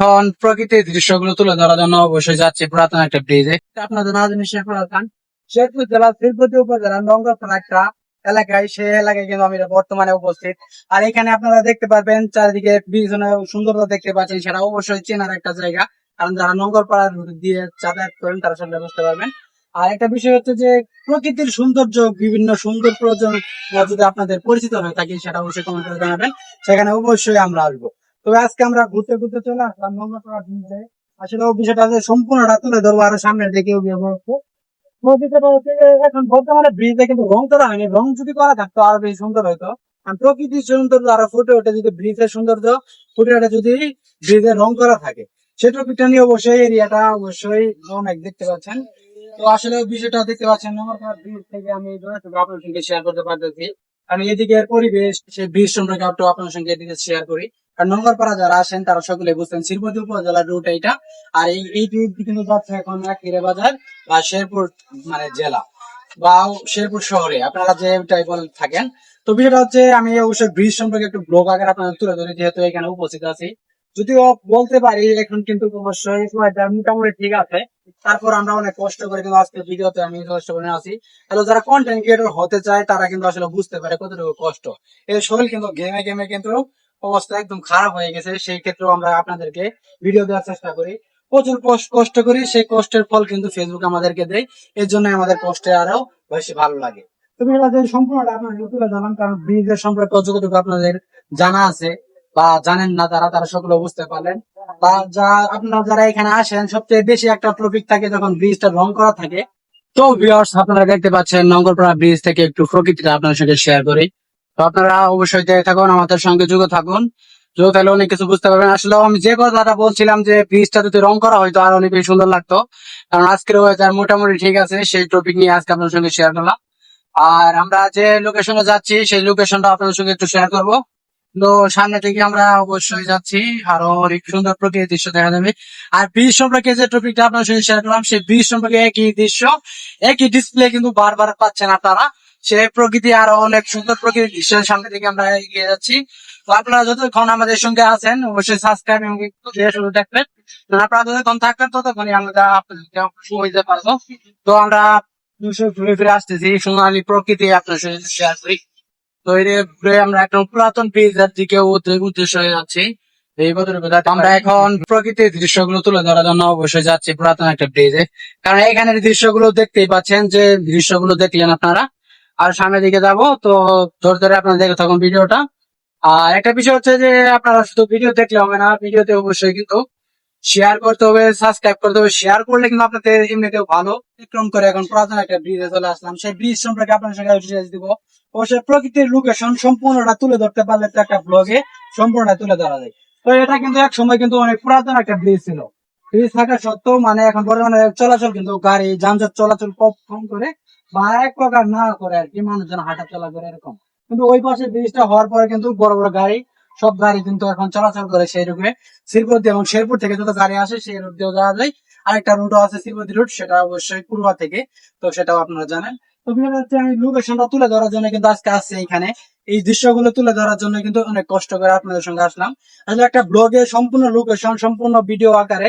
এখন প্রকৃতির দৃশ্যগুলো তুলে ধরার জন্য অবশ্যই যাচ্ছি পুরাতন একটা ব্রিজে আপনাদের না জানি শেখর খান শেরপুর জেলা শিলপতি উপজেলার নঙ্গরপাড়া একটা এলাকায়, সেই এলাকায় কিন্তু আমি বর্তমানে উপস্থিত। আর এখানে আপনারা দেখতে পারবেন চারিদিকে বিভিন্ন সুন্দরতা দেখতে পাচ্ছেন, সেটা অবশ্যই চেনার একটা জায়গা। কারণ যারা নঙ্গরপাড়া দিয়ে যাতায়াত করেন, তারা সেটা বুঝতে পারবেন। আর একটা বিষয় হচ্ছে যে, প্রকৃতির সৌন্দর্য, বিভিন্ন সুন্দর প্রয়োজন যদি আপনাদের পরিচিত হয়ে থাকে, সেটা অবশ্যই কমেন্ট করে জানাবেন। সেখানে অবশ্যই আমরা আসব। তবে আজকে আমরা ঘুরতে ঘুরতে চলে আসলাম নঙ্গরপাড়া ব্রিজে আসলে ওই বিষয়টা যে সম্পূর্ণটা তুলে ধরবো আরও হচ্ছে যে এখন বর্তমানে ব্রিজে কিন্তু রং করা হয়নি রং যদি করা থাকতো আরও বেশি সুন্দর হতো প্রকৃতির সৌন্দর্য আরও ফুটে ওঠে যদি ব্রিজের সৌন্দর্য ফুটে ওঠে যদি ব্রিজে রং করা থাকে। সেই টপিকটা নিয়ে অবশ্যই এরিয়াটা অবশ্যই অনেক দেখতে পাচ্ছেন। তো আসলে ওই বিষয়টা দেখতে পাচ্ছেন ব্রিজ থেকে আমি আপনার সঙ্গে শেয়ার করতে পারতেছি। কারণ এদিকের পরিবেশ সেই ব্রিজ সম্পর্কে আপনার সঙ্গে এদিকে শেয়ার করি। নগরপাড়া যারা আসেন তারা সকলে শিলপতি উপজেলার রুট এইটা। আর এই এই রুট কিন্তু যাচ্ছে এখন বাজার বা শেরপুর মানে জেলা বা শেরপুর শহরে। আপনারা যে থাকেন। তো বিষয়টা হচ্ছে, আমি অবশ্যই ব্রিজ সম্পর্কে একটু ব্লগ আপনাদের তুলে ধরি, যেহেতু এখানে উপস্থিত আছি। যদিও বলতে পারি, এখন কিন্তু মোটামুটি ঠিক আছে। তারপর আমরা অনেক কষ্ট করে কিন্তু আজকে ভিডিওতে আমি কষ্ট করে আছি। তাহলে যারা কন্টেন্ট ক্রিয়েটর হতে চায়, তারা কিন্তু আসলে বুঝতে পারে কতটুকু কষ্ট। এই শরীর কিন্তু গেমে গেমে কিন্তু অবস্থা একদম খারাপ হয়ে গেছে, সেই ক্ষেত্রেও আমরা আপনাদেরকে ভিডিও দেওয়ার চেষ্টা করি। প্রচুর কষ্ট- করি, সেই কষ্টের ফল কিন্তু ফেসবুক আমাদেরকে দেয়। এর জন্য আমাদের কষ্টে আরও বেশি ভালো লাগে। তো বিষয়টা সম্পূর্ণটা আপনাদের তুলে ধরলাম কারণ সম্পর্কে যতটুকু আপনাদের জানা আছে বা জানেন না তারা তারা সকলে বুঝতে পারলেন। বা যা আপনারা যারা এখানে আসেন, সবচেয়ে বেশি একটা টপিক থাকে যখন ব্রিজটা রং করা থাকে। তো ভিউয়ার্স আপনারা দেখতে পাচ্ছেন, নঙ্গলপাড়া ব্রিজ থেকে একটু প্রকৃতিটা আপনার সঙ্গে শেয়ার করি। তো আপনারা অবশ্যই দেখে থাকুন, আমাদের সঙ্গে যুক্ত থাকুন। যুক্ত থাকলে অনেক কিছু বুঝতে পারবেন। আসলে আমি যে কথাটা বলছিলাম যে ব্রিজটা যদি রং করা হয়তো আর অনেক বেশি সুন্দর লাগতো। কারণ আজকের ওয়েদার মোটামুটি ঠিক আছে, সেই টপিক নিয়ে আজকে আপনার সঙ্গে শেয়ার করলাম। আর আমরা যে লোকেশনে যাচ্ছি, সেই লোকেশনটা আপনাদের সঙ্গে একটু শেয়ার করব। তো সামনে থেকে আমরা অবশ্যই যাচ্ছি। আরও অনেক সুন্দর প্রকৃতির দৃশ্য দেখা যাবে। আর বীজ সম্পর্কে যে টপিকটা আপনার সঙ্গে শেয়ার করলাম, সেই ব্রিজ সম্পর্কে একই দৃশ্য, একই ডিসপ্লে কিন্তু বারবার পাচ্ছেন আপনারা। সে প্রকৃতি আরও অনেক সুন্দর প্রকৃতির দৃশ্যের সামনে থেকে আমরা এগিয়ে যাচ্ছি। তো আপনারা যতক্ষণ আমাদের সঙ্গে আছেন, অবশ্যই সাবস্ক্রাইব এবং শুরু দেখবেন। আপনারা যতক্ষণ থাকবেন, ততক্ষণই আমরা আপনাদেরকে সময় পারব। তো আমরা ঘুরে ফিরে আসতেছি। সোনালী প্রকৃতি আপনার সঙ্গে শেয়ার করি। তো ঘুরে আমরা এখন পুরাতন ব্রিজের দিকে উদ্দে- উদ্দেশ্য হয়ে যাচ্ছি। এই আমরা এখন প্রকৃতির দৃশ্যগুলো তুলে ধরার জন্য অবশ্যই যাচ্ছি পুরাতন একটা ব্রিজে কারণ এখানের দৃশ্যগুলো দেখতেই পাচ্ছেন যে দৃশ্যগুলো দেখলেন আপনারা। আর সামনের দিকে যাব, তো ধরে ধরে আপনারা দেখে থাকুন ভিডিওটা। আর একটা বিষয় হচ্ছে যে, আপনারা শুধু ভিডিও দেখলে হবে না, ভিডিওতে অবশ্যই কিন্তু শেয়ার করতে হবে সাবস্ক্রাইব করতে হবে। শেয়ার করলে কিন্তু আপনাদের এমনিতেও ভালো। বিক্রম করে এখন পুরাতন একটা ব্রিজে চলে আসলাম। সেই ব্রিজ সম্পর্কে আপনার সঙ্গে দিব। অবশ্যই প্রকৃতির লোকেশন সম্পূর্ণটা তুলে ধরতে পারলে তো একটা ব্লগে সম্পূর্ণটা তুলে ধরা যায়। তো এটা কিন্তু এক সময় কিন্তু অনেক পুরাতন একটা ব্রিজ ছিল। ব্রিজ থাকা সত্ত্বেও মানে এখন বর্তমানে চলাচল কিন্তু গাড়ি, যানজট চলাচল কম করে বা এক প্রকার না করে আর কি, মানুষজন হাঁটা চলা করে এরকম। কিন্তু ওই পাশে ব্রিজটা হওয়ার পরে কিন্তু বড় বড় গাড়ি, সব গাড়ি কিন্তু এখন চলাচল করে সেই রুটে। শিরপুর দিয়ে এবং শেরপুর থেকে যত গাড়ি আসে সেই রুট দিয়েও যাওয়া যায়। আরেকটা রুটও আছে শিরপতি রুট সেটা অবশ্যই পূর্বা থেকে, তো সেটাও আপনারা জানেন। তো হচ্ছে আমি লোকেশনটা তুলে ধরার জন্য কিন্তু আজকে আসছি এখানে এই দৃশ্যগুলো তুলে ধরার জন্য কিন্তু অনেক কষ্ট করে আপনাদের সঙ্গে আসলাম। আসলে একটা ব্লগে সম্পূর্ণ লোকেশন সম্পূর্ণ ভিডিও আকারে